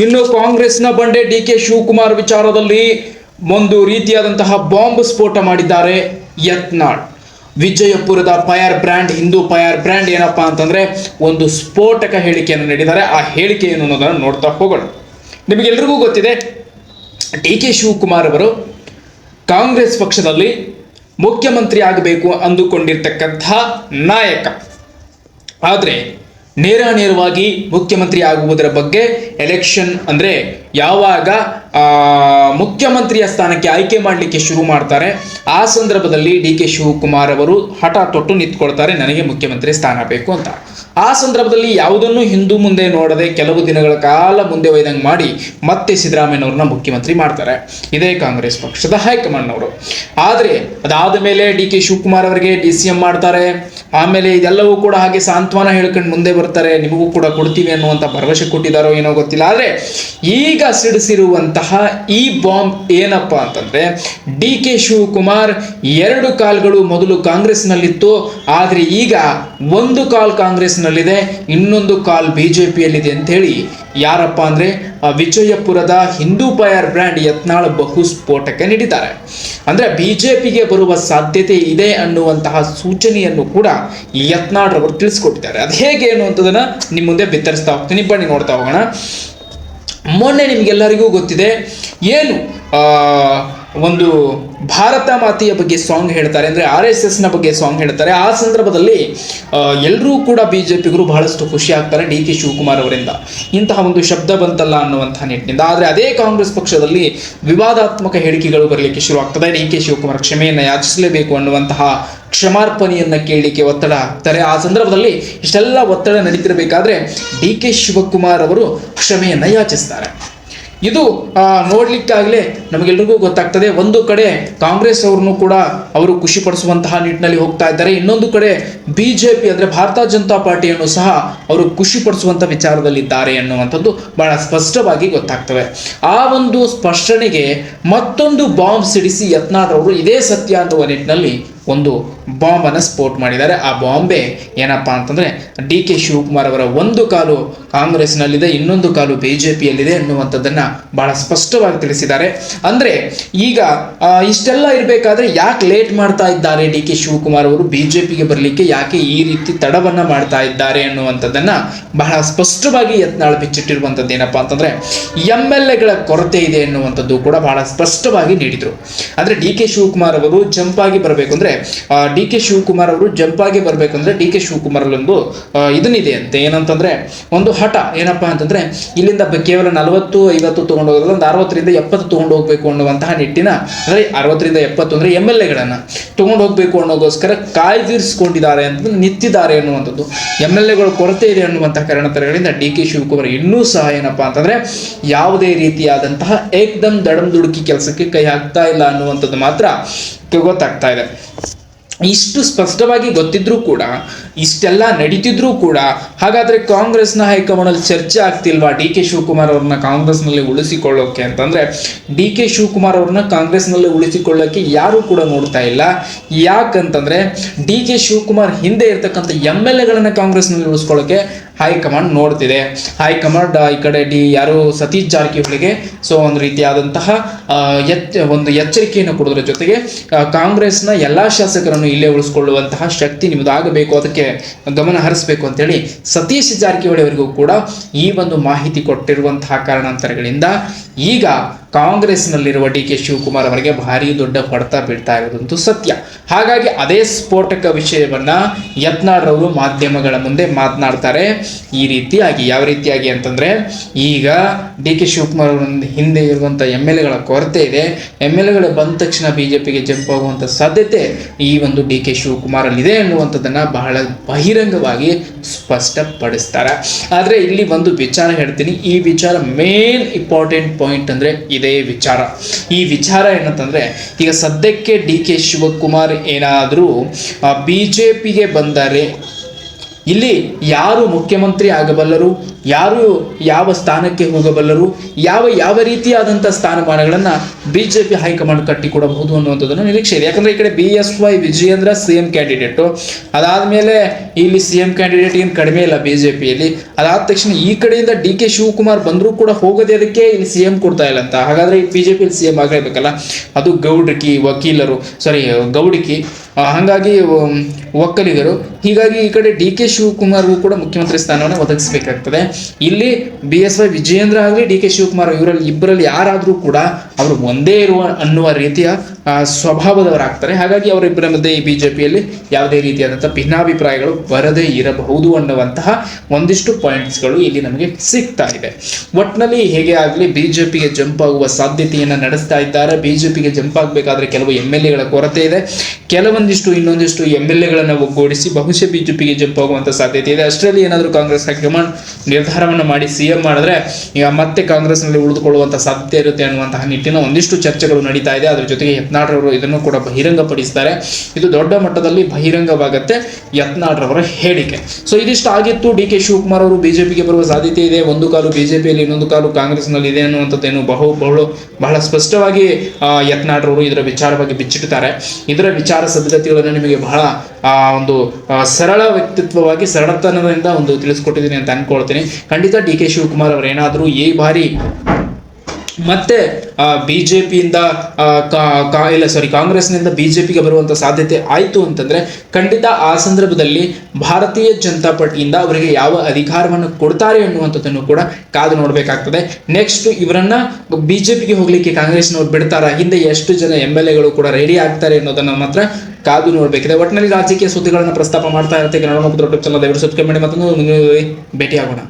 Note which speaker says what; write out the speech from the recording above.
Speaker 1: ಇನ್ನು ಕಾಂಗ್ರೆಸ್ನ ಬಂಡೆ ಡಿ ಕೆ ಶಿವಕುಮಾರ್ ವಿಚಾರದಲ್ಲಿ ಒಂದು ರೀತಿಯಾದಂತಹ ಬಾಂಬ್ ಸ್ಫೋಟ ಮಾಡಿದ್ದಾರೆ ಯತ್ನಾಳ್. ವಿಜಯಪುರದ fire brand, Hindu fire brand ಏನಪ್ಪಾ ಅಂತಂದ್ರೆ ಒಂದು ಸ್ಫೋಟಕ ಹೇಳಿಕೆಯನ್ನು ನೀಡಿದ್ದಾರೆ. ಆ ಹೇಳಿಕೆ ಏನು ಅನ್ನೋದನ್ನು ನೋಡ್ತಾ ಹೋಗೋಣ. ನಿಮಗೆಲ್ರಿಗೂ ಗೊತ್ತಿದೆ, ಡಿ ಕೆ ಶಿವಕುಮಾರ್ ಅವರು ಕಾಂಗ್ರೆಸ್ ಪಕ್ಷದಲ್ಲಿ ಮುಖ್ಯಮಂತ್ರಿ ಆಗಬೇಕು ಅಂದುಕೊಂಡಿರ್ತಕ್ಕಂಥ ನಾಯಕ. ಆದರೆ ನೇರ ನೇರವಾಗಿ ಮುಖ್ಯಮಂತ್ರಿ ಆಗುವುದರ ಬಗ್ಗೆ ಎಲೆಕ್ಷನ್ ಅಂದರೆ ಯಾವಾಗ ಮುಖ್ಯಮಂತ್ರಿಯ ಸ್ಥಾನಕ್ಕೆ ಆಯ್ಕೆ ಮಾಡಲಿಕ್ಕೆ ಶುರು ಮಾಡ್ತಾರೆ, ಆ ಸಂದರ್ಭದಲ್ಲಿ ಡಿ ಕೆ ಶಿವಕುಮಾರ್ ಅವರು ಹಠ ತೊಟ್ಟು ನಿಂತ್ಕೊಳ್ತಾರೆ, ನನಗೆ ಮುಖ್ಯಮಂತ್ರಿ ಸ್ಥಾನ ಬೇಕು ಅಂತ. ಆ ಸಂದರ್ಭದಲ್ಲಿ ಯಾವುದನ್ನು ಹಿಂದೂ ಮುಂದೆ ನೋಡದೆ ಕೆಲವು ದಿನಗಳ ಕಾಲ ಮುಂದೆ ಒಯ್ದಂಗೆ ಮಾಡಿ ಮತ್ತೆ ಸಿದ್ದರಾಮಯ್ಯನವ್ರನ್ನ ಮುಖ್ಯಮಂತ್ರಿ ಮಾಡ್ತಾರೆ. ಇದೇ ಕಾಂಗ್ರೆಸ್ ಪಕ್ಷದ ಹೈಕಮಾಂಡ್ನವರು. ಆದರೆ, ಅದಾದ ಮೇಲೆ ಡಿ ಕೆ ಶಿವಕುಮಾರ್ ಅವರಿಗೆ ಡಿ ಸಿ ಎಂ ಮಾಡ್ತಾರೆ. ಆಮೇಲೆ ಇದೆಲ್ಲವೂ ಕೂಡ ಹಾಗೆ ಸಾಂತ್ವನ ಹೇಳ್ಕೊಂಡು ಮುಂದೆ ಬರ್ತಾರೆ. ನಿಮಗೂ ಕೂಡ ಕೊಡ್ತೀವಿ ಅನ್ನುವಂಥ ಭರವಸೆ ಕೊಟ್ಟಿದ್ದಾರೋ ಏನೋ ಗೊತ್ತಿಲ್ಲ. ಆದರೆ, ಈಗ ಸಿಡಿಸಿರುವಂತಹ ಈ ಬಾಂಬ್ ಏನಪ್ಪ ಅಂತಂದ್ರೆ ಡಿ ಕೆ ಶಿವಕುಮಾರ್ ಎರಡು ಕಾಲ್ಗಳು ಮೊದಲು ಕಾಂಗ್ರೆಸ್ನಲ್ಲಿತ್ತು, ಆದರೆ ಈಗ ಒಂದು ಕಾಲ್ ಕಾಂಗ್ರೆಸ್ನಲ್ಲಿದೆ, ಇನ್ನೊಂದು ಕಾಲ್ ಬಿ ಜೆ ಪಿಯಲ್ಲಿದೆ ಅಂತೇಳಿ ಯಾರಪ್ಪ ಅಂದ್ರೆ ವಿಜಯಪುರದ ಹಿಂದೂ ಪಯರ್ ಬ್ರ್ಯಾಂಡ್ ಯತ್ನಾಳ್ ಬಹು ಸ್ಫೋಟಕ್ಕೆ ನೀಡಿದ್ದಾರೆ. ಅಂದ್ರೆ ಬಿಜೆಪಿಗೆ ಬರುವ ಸಾಧ್ಯತೆ ಇದೆ ಅನ್ನುವಂತಹ ಸೂಚನೆಯನ್ನು ಕೂಡ ಯತ್ನಾಳ್ ಅವರು ತಿಳಿಸ್ಕೊಟ್ಟಿದ್ದಾರೆ. ಅದು ಹೇಗೆ ಅನ್ನುವಂಥದ್ದನ್ನ ನಿಮ್ಮ ಮುಂದೆ ಬಿತ್ತರಿಸ್ತಾ ಹೋಗ್ತೀನಿ. ಬನ್ನಿ ನೋಡ್ತಾ ಹೋಗೋಣ. ಮೊನ್ನೆ ನಿಮಗೆಲ್ಲರಿಗೂ ಗೊತ್ತಿದೆ ಏನು ಒಂದು ಭಾರತ ಮಾತೆಯ ಬಗ್ಗೆ ಸಾಂಗ್ ಹೇಳ್ತಾರೆ ಅಂದರೆ ಆರ್ ಎಸ್ ಎಸ್ನ ಬಗ್ಗೆ ಸಾಂಗ್ ಹೇಳ್ತಾರೆ. ಆ ಸಂದರ್ಭದಲ್ಲಿ ಎಲ್ಲರೂ ಕೂಡ ಬಿ ಜೆ ಪಿಗರು ಬಹಳಷ್ಟು ಖುಷಿ ಆಗ್ತಾರೆ ಡಿ ಕೆ ಶಿವಕುಮಾರ್ ಅವರಿಂದ. ಇಂತಹ ಒಂದು ಶಬ್ದ ಬಂತಲ್ಲ ಅನ್ನುವಂಥ ನಿಟ್ಟಿನಿಂದ. ಆದರೆ ಅದೇ ಕಾಂಗ್ರೆಸ್ ಪಕ್ಷದಲ್ಲಿ ವಿವಾದಾತ್ಮಕ ಹೇಳಿಕೆಗಳು ಬರಲಿಕ್ಕೆ ಶುರು ಆಗ್ತದೆ ಡಿ ಕೆ ಶಿವಕುಮಾರ್ ಕ್ಷಮೆಯನ್ನು ಯಾಚಿಸಲೇಬೇಕು ಅನ್ನುವಂತಹ ಕ್ಷಮಾರ್ಪಣೆಯನ್ನು ಕೇಳಲಿಕ್ಕೆ ಒತ್ತಡ ಆಗ್ತಾರೆ ಆ ಸಂದರ್ಭದಲ್ಲಿ ಇಷ್ಟೆಲ್ಲ ಒತ್ತಡ ನಡೀತಿರಬೇಕಾದ್ರೆ ಡಿ ಕೆ ಶಿವಕುಮಾರ್ ಅವರು ಕ್ಷಮೆಯನ್ನು ಯಾಚಿಸ್ತಾರೆ. ಇದು ನೋಡ್ಲಿಕ್ಕಾಗಲೇ ನಮಗೆಲ್ರಿಗೂ ಗೊತ್ತಾಗ್ತದೆ. ಒಂದು ಕಡೆ ಕಾಂಗ್ರೆಸ್ ಅವ್ರನ್ನು ಕೂಡ ಅವರು ಖುಷಿ ಪಡಿಸುವಂತಹ ನಿಟ್ಟಿನಲ್ಲಿ ಹೋಗ್ತಾ ಇದ್ದಾರೆ. ಇನ್ನೊಂದು ಕಡೆ ಬಿ ಜೆ ಪಿ ಅಂದರೆ ಭಾರತ ಜನತಾ ಪಾರ್ಟಿಯನ್ನು ಸಹ ಅವರು ಖುಷಿ ಪಡಿಸುವಂಥ ವಿಚಾರದಲ್ಲಿದ್ದಾರೆ ಅನ್ನುವಂಥದ್ದು ಬಹಳ ಸ್ಪಷ್ಟವಾಗಿ ಗೊತ್ತಾಗ್ತವೆ. ಆ ಒಂದು ಸ್ಪಷ್ಟನೆಗೆ ಮತ್ತೊಂದು ಬಾಂಬ್ ಸಿಡಿಸಿ ಯತ್ನಾಳ್ ಅವರು ಇದೇ ಸತ್ಯ ಅನ್ನುವ ನಿಟ್ಟಿನಲ್ಲಿ ಒಂದು ಬಾಂಬನ್ನು ಸ್ಪೋರ್ಟ್ ಮಾಡಿದ್ದಾರೆ. ಆ ಬಾಂಬೆ ಏನಪ್ಪಾ ಅಂತಂದ್ರೆ ಡಿ ಕೆ ಶಿವಕುಮಾರ್ ಅವರ ಒಂದು ಕಾಲು ಕಾಂಗ್ರೆಸ್ನಲ್ಲಿದೆ, ಇನ್ನೊಂದು ಕಾಲು ಬಿ ಜೆ ಪಿಯಲ್ಲಿದೆ ಅನ್ನುವಂಥದ್ದನ್ನ ಬಹಳ ಸ್ಪಷ್ಟವಾಗಿ ತಿಳಿಸಿದ್ದಾರೆ. ಅಂದ್ರೆ ಈಗ ಇಷ್ಟೆಲ್ಲ ಇರಬೇಕಾದ್ರೆ ಯಾಕೆ ಲೇಟ್ ಮಾಡ್ತಾ ಇದ್ದಾರೆ ಡಿ ಕೆ ಶಿವಕುಮಾರ್ ಅವರು? ಬಿ ಜೆ ಪಿಗೆ ಬರಲಿಕ್ಕೆ ಯಾಕೆ ಈ ರೀತಿ ತಡವನ್ನ ಮಾಡ್ತಾ ಇದ್ದಾರೆ ಅನ್ನುವಂಥದ್ದನ್ನ ಬಹಳ ಸ್ಪಷ್ಟವಾಗಿ ಯತ್ನಾಳ್ ಬಿಚ್ಚಿಟ್ಟಿರುವಂಥದ್ದು ಏನಪ್ಪಾ ಅಂತಂದ್ರೆ ಎಂ ಎಲ್ ಎಗಳ ಕೊರತೆ ಇದೆ ಎನ್ನುವಂಥದ್ದು ಕೂಡ ಬಹಳ ಸ್ಪಷ್ಟವಾಗಿ ನೀಡಿದರು. ಅಂದ್ರೆ ಡಿ ಕೆ ಶಿವಕುಮಾರ್ ಅವರು ಜಂಪಾಗಿ ಬರಬೇಕು ಅಂದ್ರೆ ಡಿ ಕೆ ಶಿವಕುಮಾರ್ ಅವರು ಜಂಪ್ ಆಗಿ ಬರಬೇಕಂದ್ರೆ ಡಿ ಕೆ ಶಿವಕುಮಾರ್ ಆ, ಇದನ್ನಿದೆ ಅಂತೆ. ಏನಂತಂದ್ರೆ ಒಂದು ಹಠ ಏನಪ್ಪಾ ಅಂತಂದ್ರೆ ಇಲ್ಲಿಂದ ಕೇವಲ ನಲವತ್ತು ಐವತ್ತು ತಗೊಂಡು ಹೋಗೋದ್ರಲ್ಲಿ ಒಂದು ಅರವತ್ತರಿಂದ ಎಪ್ಪತ್ತು ತಗೊಂಡು ಹೋಗ್ಬೇಕು ಅನ್ನುವಂತಹ ನಿಟ್ಟಿನ ಅಂದ್ರೆ ಅರವತ್ತರಿಂದ ಎಪ್ಪತ್ತು ಅಂದ್ರೆ ಎಂ ಎಲ್ ಎಗಳನ್ನ ತಗೊಂಡು ಹೋಗ್ಬೇಕು ಅನ್ನೋಗೋಸ್ಕರ ಕಾಯ್ದಿರಿಸಿಕೊಂಡಿದ್ದಾರೆ ಅಂತ ನಿಂತಿದ್ದಾರೆ ಅನ್ನುವಂಥದ್ದು. ಎಂ ಎಲ್ ಎಗಳು ಕೊರತೆ ಇದೆ ಅನ್ನುವಂತಹ ಕಾರಣಗಳಿಂದ ಡಿ ಕೆ ಶಿವಕುಮಾರ್ ಇನ್ನೂ ಸಹ ಏನಪ್ಪಾ ಅಂತಂದ್ರೆ ಯಾವುದೇ ರೀತಿಯಾದಂತಹ ಏಕ್ದಮ್ ದಡಂ ದುಡುಕಿ ಕೆಲಸಕ್ಕೆ ಕೈ ಹಾಕ್ತಾ ಇಲ್ಲ ಅನ್ನುವಂಥದ್ದು ಮಾತ್ರ ಗೊತ್ತಾಗ್ತಾ ಇದೆ. ಇಷ್ಟು ಸ್ಪಷ್ಟವಾಗಿ ಗೊತ್ತಿದ್ರೂ ಕೂಡ, ಇಷ್ಟೆಲ್ಲ ನಡೀತಿದ್ರೂ ಕೂಡ, ಹಾಗಾದ್ರೆ ಕಾಂಗ್ರೆಸ್ನ ಹೈಕಮಾಂಡಲ್ಲಿ ಚರ್ಚೆ ಆಗ್ತಿಲ್ವಾ ಡಿ ಕೆ ಶಿವಕುಮಾರ್ ಅವ್ರನ್ನ ಕಾಂಗ್ರೆಸ್ನಲ್ಲಿ ಉಳಿಸಿಕೊಳ್ಳೋಕೆ ಅಂತಂದ್ರೆ, ಡಿ ಕೆ ಶಿವಕುಮಾರ್ ಅವ್ರನ್ನ ಕಾಂಗ್ರೆಸ್ನಲ್ಲಿ ಉಳಿಸಿಕೊಳ್ಳೋಕೆ ಯಾರು ಕೂಡ ನೋಡ್ತಾ ಇಲ್ಲ. ಯಾಕಂತಂದ್ರೆ, ಡಿ ಕೆ ಶಿವಕುಮಾರ್ ಹಿಂದೆ ಇರ್ತಕ್ಕಂಥ ಎಂ ಎಲ್ ಎಗಳನ್ನ ಕಾಂಗ್ರೆಸ್ನಲ್ಲಿ ಉಳಿಸ್ಕೊಳ್ಳೋಕೆ ಹೈಕಮಾಂಡ್ ನೋಡ್ತಿದೆ. ಹೈಕಮಾಂಡ್ ಈ ಕಡೆ ಡಿ, ಯಾರು ಸತೀಶ್ ಜಾರಕಿಹೊಳಿಗೆ, ಸೊ ಒಂದು ರೀತಿಯಾದಂತಹ ಎಚ್, ಒಂದು ಎಚ್ಚರಿಕೆಯನ್ನು ಕೊಡೋದ್ರ ಜೊತೆಗೆ ಕಾಂಗ್ರೆಸ್ನ ಎಲ್ಲಾ ಶಾಸಕರನ್ನು ಇಲ್ಲೇ ಉಳಿಸ್ಕೊಳ್ಳುವಂತಹ ಶಕ್ತಿ ನಿಮ್ಮದಾಗಬೇಕು ಅದಕ್ಕೆ ಗಮನ ಹರಿಸಬೇಕು ಅಂತೇಳಿ ಸತೀಶ್ ಜಾರಕಿಹೊಳಿ ಅವರಿಗೂ ಕೂಡ ಈ ಒಂದು ಮಾಹಿತಿ ಕೊಟ್ಟಿರುವಂತಹ ಕಾರಣಾಂತರಗಳಿಂದ ಈಗ ಕಾಂಗ್ರೆಸ್ನಲ್ಲಿರುವ ಡಿ ಕೆ ಶಿವಕುಮಾರ್ ಅವರಿಗೆ ಭಾರಿ ದೊಡ್ಡ ಹೊಡೆತ ಬೀಳ್ತಾ ಇರೋದಂತೂ ಸತ್ಯ. ಹಾಗಾಗಿ ಅದೇ ಸ್ಫೋಟಕ ವಿಷಯವನ್ನ ಯತ್ನಾಳ್ರವರು ಮಾಧ್ಯಮಗಳ ಮುಂದೆ ಮಾತನಾಡ್ತಾರೆ. ಈ ರೀತಿಯಾಗಿ, ಯಾವ ರೀತಿಯಾಗಿ ಅಂತಂದ್ರೆ, ಈಗ ಡಿ ಕೆ ಶಿವಕುಮಾರ್ ಅವರ ಹಿಂದೆ ಇರುವಂತ ಎಂ ಎಲ್ ಎಗಳ ಕೊರತೆ ಇದೆ. ಎಂ ಎಲ್ ಎಗಳು ಬಂದ ತಕ್ಷಣ ಬಿಜೆಪಿಗೆ ಜಂಪ್ ಆಗುವಂತ ಸಾಧ್ಯತೆ ಈ ಒಂದು ಡಿ ಕೆ ಶಿವಕುಮಾರ್ ಅಲ್ಲಿ ಇದೆ ಅನ್ನುವಂಥದ್ದನ್ನ ಬಹಳ ಬಹಿರಂಗವಾಗಿ ಸ್ಪಷ್ಟಪಡಿಸ್ತಾರೆ. ಆದ್ರೆ ಇಲ್ಲಿ ಒಂದು ವಿಚಾರ ಹೇಳ್ತೀನಿ. ಈ ವಿಚಾರ ಮೇನ್ ಇಂಪಾರ್ಟೆಂಟ್ ಪಾಯಿಂಟ್ ಅಂದ್ರೆ ಇದೇ ವಿಚಾರ. ಈ ವಿಚಾರ ಏನಂತಂದ್ರೆ, ಈಗ ಸದ್ಯಕ್ಕೆ ಡಿ ಕೆ ಶಿವಕುಮಾರ್ ಏನಾದರೂ ಬಿ ಜೆ ಪಿಗೆ ಬಂದರೆ, ಇಲ್ಲಿ ಯಾರು ಮುಖ್ಯಮಂತ್ರಿ ಆಗಬಲ್ಲರು? ಯಾರು ಯಾವ ಸ್ಥಾನಕ್ಕೆ ಹೋಗಬಲ್ಲರು, ಯಾವ ಯಾವ ರೀತಿಯಾದಂಥ ಸ್ಥಾನಮಾನಗಳನ್ನು B J P high command ಕಟ್ಟಿಕೊಡಬಹುದು ಅನ್ನುವಂಥದ್ದನ್ನು ನಿರೀಕ್ಷೆ ಇದೆ. ಯಾಕಂದ್ರೆ ಈ ಕಡೆ B S Y Vijayendra C M candidate. ಅದಾದಮೇಲೆ ಇಲ್ಲಿ ಸಿ ಎಂ ಕ್ಯಾಂಡಿಡೇಟ್ ಏನು ಕಡಿಮೆ ಇಲ್ಲ ಬಿ ಜೆ ಪಿಯಲ್ಲಿ ಅದಾದ ತಕ್ಷಣ ಈ ಕಡೆಯಿಂದ ಡಿ ಕೆ ಶಿವಕುಮಾರ್ ಬಂದರೂ ಕೂಡ ಹೋಗದೆ ಅದಕ್ಕೆ ಇಲ್ಲಿ ಸಿ ಎಂ ಕೊಡ್ತಾ ಇಲ್ಲ ಅಂತ. ಹಾಗಾದ್ರೆ ಈ ಬಿ ಜೆ ಸಿ ಎಂ ಆಗಲೇಬೇಕಲ್ಲ? ಅದು ಗೌಡ್ರಿಕಿ ವಕೀಲರು ಸಾರಿ ಗೌಡಿಕಿ ಹಾಗಾಗಿ, ಒಕ್ಕಲಿಗರು. ಹೀಗಾಗಿ ಈ ಕಡೆ ಡಿ ಕೆ ಶಿವಕುಮಾರ್ಗೂ ಕೂಡ ಮುಖ್ಯಮಂತ್ರಿ ಸ್ಥಾನವನ್ನು ಒದಗಿಸಬೇಕಾಗ್ತದೆ. ಇಲ್ಲಿ ಬಿ ಎಸ್ ವೈ ವಿಜಯೇಂದ್ರ ಆಗಲಿ, ಡಿ ಕೆ ಶಿವಕುಮಾರ್ ಇವರಲ್ಲಿ ಇಬ್ಬರಲ್ಲಿ ಯಾರಾದರೂ ಕೂಡ ಅವರು ಒಂದೇ ಇರುವ, ಅನ್ನುವ ರೀತಿಯ ಸ್ವಭಾವದವರಾಗ್ತಾರೆ. ಹಾಗಾಗಿ ಅವರಿಬ್ಬರ ಮಧ್ಯೆ ಈ ಬಿ ಜೆ ಪಿಯಲ್ಲಿ ಯಾವುದೇ ರೀತಿಯಾದಂಥ ಭಿನ್ನಾಭಿಪ್ರಾಯಗಳು ಬರದೇ ಇರಬಹುದು ಅನ್ನುವಂತಹ ಒಂದಿಷ್ಟು ಪಾಯಿಂಟ್ಸ್ಗಳು ಇಲ್ಲಿ ನಮಗೆ ಸಿಗ್ತಾ ಇದೆ. ಒಟ್ಟಿನಲ್ಲಿ ಹೇಗೆ ಆಗಲಿ ಬಿ ಜೆ ಪಿಗೆ ಜಂಪ್ ಆಗುವ ಸಾಧ್ಯತೆಯನ್ನು ನಡೆಸ್ತಾ ಇದ್ದಾರೆ. ಬಿ ಜೆ ಪಿಗೆ ಜಂಪ್ ಆಗಬೇಕಾದ್ರೆ ಕೆಲವು ಎಂ ಎಲ್ ಎಗಳ ಕೊರತೆ ಇದೆ. ಕೆಲವೊಂದಿಷ್ಟು, ಇನ್ನೊಂದಿಷ್ಟು ಎಂ ಎಲ್ ಎಗಳನ್ನು ಒಗ್ಗೂಡಿಸಿ ಬಹುಶಃ ಬಿ ಜೆ ಪಿಗೆ ಜಂಪ್ ಆಗುವಂಥ ಸಾಧ್ಯತೆ ಇದೆ. ಅಷ್ಟರಲ್ಲಿ ಏನಾದರೂ ಕಾಂಗ್ರೆಸ್ ಹೈಕಮಾಂಡ್ ನಿರ್ಧಾರವನ್ನು ಮಾಡಿ ಸಿ ಎಂ ಮಾಡಿದ್ರೆ ಈಗ ಮತ್ತೆ ಕಾಂಗ್ರೆಸ್ನಲ್ಲಿ ಉಳಿದುಕೊಳ್ಳುವಂಥ ಸಾಧ್ಯತೆ ಇರುತ್ತೆ ಅನ್ನುವಂತಹ ನಿಟ್ಟಿನ ಒಂದಿಷ್ಟು ಚರ್ಚೆಗಳು ನಡೀತಾ ಇದೆ. ಅದ್ರ ಜೊತೆಗೆ ಯತ್ನಾಳ್ರವರು ಇದನ್ನು ಕೂಡ ಬಹಿರಂಗಪಡಿಸ್ತಾರೆ. ಇದು ದೊಡ್ಡ ಮಟ್ಟದಲ್ಲಿ ಬಹಿರಂಗವಾಗತ್ತೆ ಯತ್ನಾಳ್ರವರ ಹೇಳಿಕೆ. ಸೊ ಇದಿಷ್ಟು ಆಗಿತ್ತು. ಡಿ ಕೆ ಶಿವಕುಮಾರ್ ಅವರು ಬಿಜೆಪಿಗೆ ಬರುವ ಸಾಧ್ಯತೆ ಇದೆ. ಒಂದು ಕಾಲು ಬಿಜೆಪಿಯಲ್ಲಿ ಇನ್ನೊಂದು ಕಾಲು ಕಾಂಗ್ರೆಸ್ನಲ್ಲಿ ಇದೆ ಅನ್ನುವಂಥದ್ದೇನು ಬಹು ಬಹಳ ಬಹಳ ಸ್ಪಷ್ಟವಾಗಿ ಯತ್ನಾಳ್ರವರು ಇದರ ವಿಚಾರವಾಗಿ ಬಿಚ್ಚಿಡ್ತಾರೆ. ಇದರ ವಿಚಾರ ಸದ್ಗತಿಗಳನ್ನು ನಿಮಗೆ ಬಹಳ ಒಂದು ಸರಳ ವ್ಯಕ್ತಿತ್ವವಾಗಿ ಸರಳತನದಿಂದ ಒಂದು ತಿಳಿಸ್ಕೊಟ್ಟಿದ್ದೀನಿ ಅಂತ ಅನ್ಕೊಳ್ತೀನಿ. ಖಂಡಿತ ಡಿ ಕೆ ಶಿವಕುಮಾರ್ ಅವರೇನಾದರೂ ಈ ಬಾರಿ ಮತ್ತೆ ಬಿ ಜೆ ಪಿಯಿಂದ ಇಲ್ಲ ಸಾರಿ ಕಾಂಗ್ರೆಸ್ನಿಂದ ಬಿ ಜೆ ಪಿಗೆ ಬರುವಂಥ ಸಾಧ್ಯತೆ ಆಯಿತು ಅಂತಂದರೆ ಖಂಡಿತ ಆ ಸಂದರ್ಭದಲ್ಲಿ ಭಾರತೀಯ ಜನತಾ ಪಾರ್ಟಿಯಿಂದ ಅವರಿಗೆ ಯಾವ ಅಧಿಕಾರವನ್ನು ಕೊಡ್ತಾರೆ ಅನ್ನುವಂಥದ್ದನ್ನು ಕೂಡ ಕಾದು ನೋಡಬೇಕಾಗ್ತದೆ. ನೆಕ್ಸ್ಟ್ ಇವರನ್ನ ಬಿ ಜೆ ಪಿಗೆ ಹೋಗಲಿಕ್ಕೆ ಕಾಂಗ್ರೆಸ್ನವ್ರು ಬಿಡ್ತಾರಾ? ಹಿಂದೆ ಎಷ್ಟು ಜನ ಎಂ ಎಲ್ ಎಗಳು ಕೂಡ ರೆಡಿ ಆಗ್ತಾರೆ ಅನ್ನೋದನ್ನು ಮಾತ್ರ ಕಾದು ನೋಡಬೇಕಿದೆ. ಒಟ್ಟಿನಲ್ಲಿ ರಾಜಕೀಯ ಸುದ್ದಿಗಳನ್ನು ಪ್ರಸ್ತಾಪ ಮಾಡ್ತಾ ಇರುತ್ತೆ. ಕನ್ನಡ ಯೂಟ್ಯೂಬ್ ಚಾನಲ್ ದಯವಿಟ್ಟು ಸಬ್ಸ್ಕ್ರೈಬ್ ಮಾಡಿ ಮತ್ತೊಂದು ಭೇಟಿಯಾಗೋಣ.